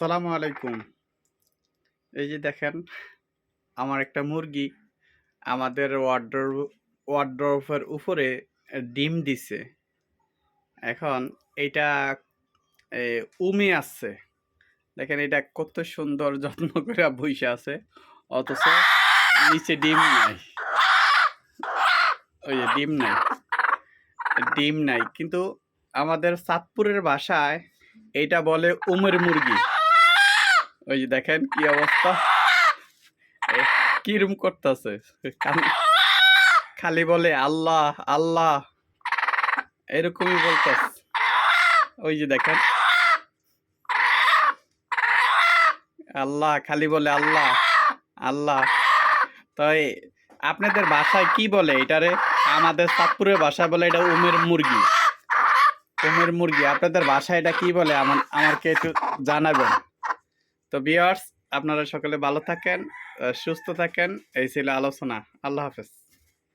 আসসালামু আলাইকুম। এই যে দেখেন, আমার একটা মুরগি আমাদের ওয়ার্ড্রোব ওয়ার্ড্রোবের উপরে ডিম দিছে। এখন এটা উমে আসছে। দেখেন এটা কত সুন্দর যত্ন করে বসে আছে, অথচ নিচে ডিম নাই। ওই যে ডিম নাই। ডিম নাই। কিন্তু আমাদের চাঁদপুরের ভাষায় এইটা বলে উমের মুরগি। ওই যে দেখেন কি অবস্থা? কিরম করতেছে? খালি বলে আল্লাহ আল্লাহ। এরকমই বলতেছে। ওই যে দেখেন। আল্লাহ, খালি বলে আল্লাহ আল্লাহ। তাই আপনাদের বাসায় কি বলে এটারে? আমাদের চাঁদপুরের ভাষায় বলে এটা উমের মুরগি। উমের মুরগি। আপনাদের বাসায় এটা কি বলে? আমার, আমাকে একটু জানাবেন। তো বিয়ার্স আপনারা সকলে ভালো থাকেন সুস্থ থাকেন। এই ছিল আলোচনা। আল্লাহ হাফেজ।